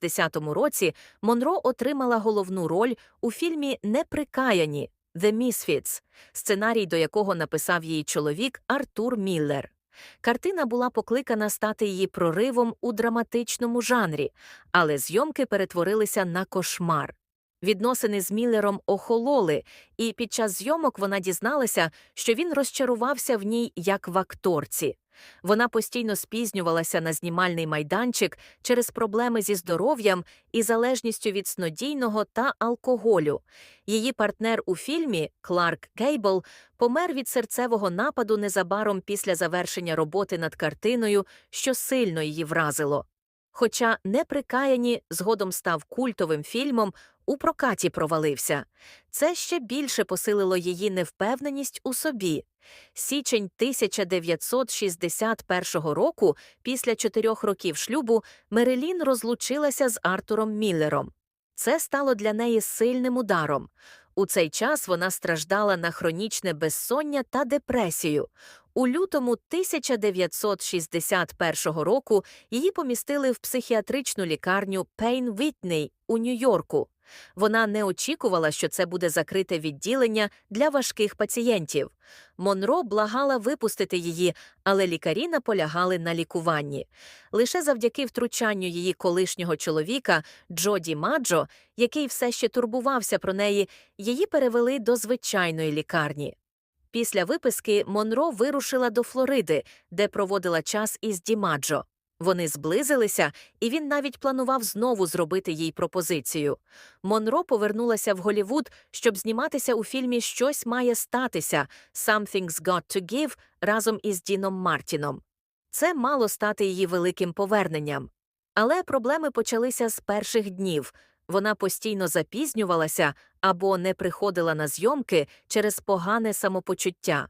1960 році Монро отримала головну роль у фільмі Неприкаяні «The Misfits», сценарій до якого написав її чоловік Артур Міллер. Картина була покликана стати її проривом у драматичному жанрі, але зйомки перетворилися на кошмар. Відносини з Міллером охололи, і під час зйомок вона дізналася, що він розчарувався в ній як в акторці. Вона постійно спізнювалася на знімальний майданчик через проблеми зі здоров'ям і залежністю від снодійного та алкоголю. Її партнер у фільмі Кларк Гейбл помер від серцевого нападу незабаром після завершення роботи над картиною, що сильно її вразило. Хоча неприкаяні згодом став культовим фільмом, у прокаті провалився. Це ще більше посилило її невпевненість у собі. Січень 1961 року, після чотирьох років шлюбу, Мерелін розлучилася з Артуром Міллером. Це стало для неї сильним ударом. У цей час вона страждала на хронічне безсоння та депресію. У лютому 1961 року її помістили в психіатричну лікарню Пейн Вітней у Нью-Йорку. Вона не очікувала, що це буде закрите відділення для важких пацієнтів. Монро благала випустити її, але лікарі наполягали на лікуванні. Лише завдяки втручанню її колишнього чоловіка Джоді Маджо, який все ще турбувався про неї, її перевели до звичайної лікарні. Після виписки Монро вирушила до Флориди, де проводила час із Дімаджо. Вони зблизилися, і він навіть планував знову зробити їй пропозицію. Монро повернулася в Голівуд, щоб зніматися у фільмі Щось має статися «Something's got to give» разом із Діном Мартіном. Це мало стати її великим поверненням. Але проблеми почалися з перших днів. Вона постійно запізнювалася або не приходила на зйомки через погане самопочуття.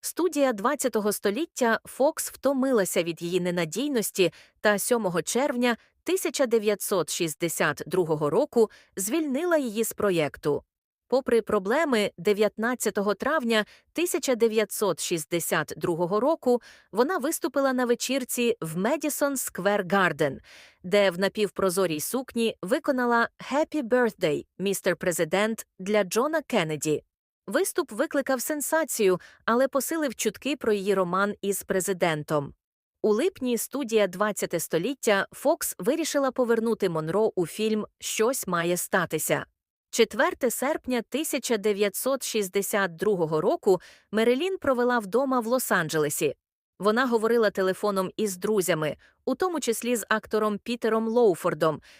Студія 20-го століття Фокс втомилася від її ненадійності та 7 червня 1962 року звільнила її з проєкту. Попри проблеми, 19 травня 1962 року вона виступила на вечірці в Медісон Сквер Гарден, де в напівпрозорій сукні виконала «Happy Birthday, містер Президент» для Джона Кеннеді. Виступ викликав сенсацію, але посилив чутки про її роман із президентом. У липні студія 20 століття Фокс вирішила повернути Монро у фільм Щось має статися. 4 серпня 1962 року Мерелін провела вдома в Лос-Анджелесі. Вона говорила телефоном із друзями, у тому числі з актором Пітером Лоуфордом,